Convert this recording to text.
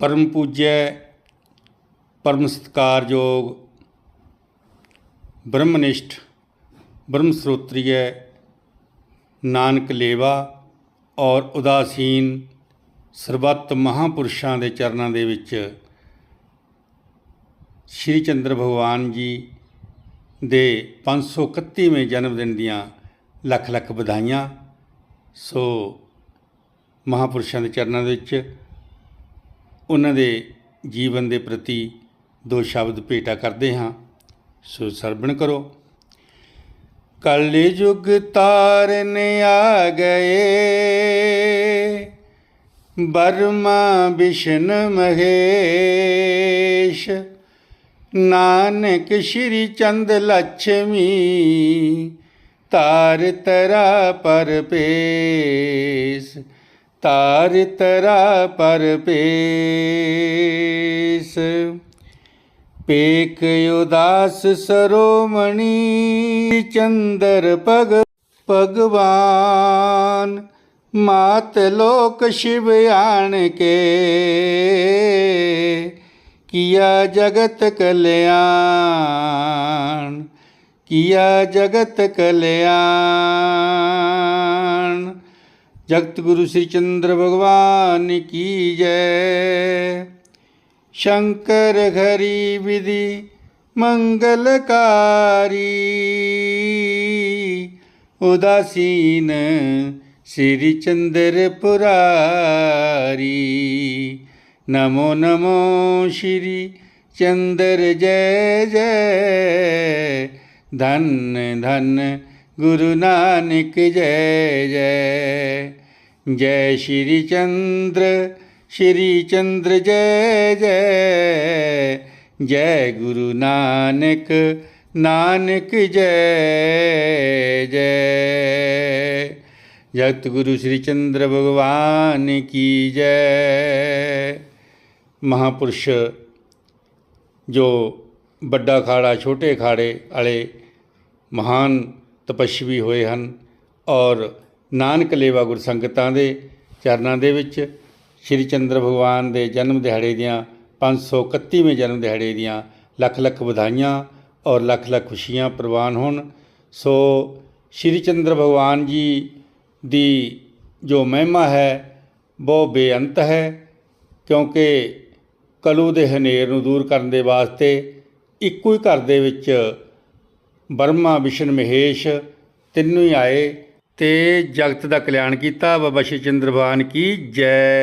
ਪਰਮ ਪੂਜੈ, ਪਰਮ ਸਤਿਕਾਰਯੋਗ, ਬ੍ਰਹਮਨਿਸ਼ਠ, ਬ੍ਰਹਮ ਸਰੋਤਰੀਏ, ਨਾਨਕ ਲੇਵਾ ਔਰ ਉਦਾਸੀਨ ਸਰਬੱਤ ਮਹਾਪੁਰਸ਼ਾਂ ਦੇ ਚਰਨਾਂ ਦੇ ਵਿੱਚ ਸ਼੍ਰੀ ਚੰਦਰ ਭਗਵਾਨ ਜੀ ਦੇ 531ਵੇਂ ਜਨਮ ਦਿਨ ਦੀਆਂ ਲੱਖ ਲੱਖ ਵਧਾਈਆਂ। ਸੋ ਮਹਾਪੁਰਸ਼ਾਂ ਦੇ ਚਰਨਾਂ ਦੇ ਵਿੱਚ ਉਹਨਾਂ ਦੇ ਜੀਵਨ ਦੇ ਪ੍ਰਤੀ ਦੋ ਸ਼ਬਦ ਭੇਟਾ ਕਰਦੇ ਹਾਂ। ਸੋ ਸਰਵਣ ਕਰੋ। ਕਲਯੁਗ ਤਾਰਨ ਆ ਗਏ। ਬਰਮਾ ਵਿਸ਼ਨ ਮਹੇਸ਼। ਨਾਨਕ ਸ਼੍ਰੀ ਚੰਦ ਲక్ష్ਮੀ ਤਾਰ ਤਰਾ ਪਰਪੇਸ ਤਾਰ ਤਰਾ ਪਰਪੇਸ ਪੇਕ ਉਦਾਸ ਸਰੋਮਣੀ ਚੰਦਰ ਭਗ ਭਗਵਾਨ, ਮਾਤ ਲੋਕ ਸ਼ਿਵ ਆਣ ਕੇ। ਕੀਆ ਜਗਤ ਕਲਿਆਣ, ਕੀਆ ਜਗਤ ਕਲਿਆਣ। ਜਗਤ ਗੁਰੂ ਸ੍ਰੀ ਚੰਦਰ ਭਗਵਾਨ ਕੀ ਜੈ? ਸ਼ੰਕਰ ਘਰੀ ਵਿਧੀ ਮੰਗਲਕਾਰੀ। ਉਦਾਸੀਨ ਸ੍ਰੀ ਚੰਦਰ ਪੁਰਾਰੀ ਨਮੋ ਨਮੋ ਸ਼੍ਰੀ ਚੰਦਰ ਜੈ ਜੈ। ਧਨ ਧਨ ਗੁਰੂ ਨਾਨਕ ਜੈ ਜੈ। ਜੈ ਸ਼੍ਰੀ ਚੰਦਰ ਸ਼੍ਰੀ ਚੰਦਰ ਜੈ ਜੈ। ਜੈ ਗੁਰੂ ਨਾਨਕ ਨਾਨਕ ਜੈ ਜੈ। ਜਗਤ ਗੁਰੂ ਸ੍ਰੀ ਚੰਦਰ ਭਗਵਾਨ ਕੀ ਜੈ। ਮਹਾਪੁਰਸ਼ ਜੋ ਵੱਡਾ ਖਾੜਾ, ਛੋਟੇ ਖਾੜੇ ਵਾਲੇ ਮਹਾਨ ਤਪੱਸਵੀ ਹੋਏ ਹਨ ਔਰ ਨਾਨਕ ਲੇਵਾ ਗੁਰ ਸੰਗਤਾਂ ਦੇ ਚਰਨਾਂ ਦੇ ਵਿੱਚ ਸ਼੍ਰੀ ਚੰਦਰ ਭਗਵਾਨ ਦੇ ਜਨਮ ਦਿਹਾੜੇ ਦੀਆਂ 531ਵੇਂ ਜਨਮ ਦਿਹਾੜੇ ਦੀਆਂ ਲੱਖ ਲੱਖ ਵਧਾਈਆਂ ਔਰ ਲੱਖ ਲੱਖ ਖੁਸ਼ੀਆਂ ਪ੍ਰਵਾਨ ਹੋਣ। ਸੋ ਸ਼੍ਰੀ ਚੰਦਰ ਭਗਵਾਨ ਜੀ ਦੀ ਜੋ ਮਹਿਮਾ ਹੈ ਬਹੁਤ ਬੇਅੰਤ ਹੈ ਕਿਉਂਕਿ ਕਲੂ ਦੇ ਹਨੇਰ ਨੂੰ ਦੂਰ ਕਰਨ ਦੇ ਵਾਸਤੇ ਇੱਕੋ ਹੀ ਘਰ ਦੇ ਵਿੱਚ ਬਰਮਾ ਵਿਸ਼ਨ ਮਹੇਸ਼, ਤਿੰਨੋਂ ਹੀ ਆਏ ਤੇ ਜਗਤ ਦਾ ਕਲਿਆਣ ਕੀਤਾ। ਬਾਬਾ ਸ਼੍ਰੀ ਚੰਦਰ ਭਗਵਾਨ ਕੀ ਜੈ।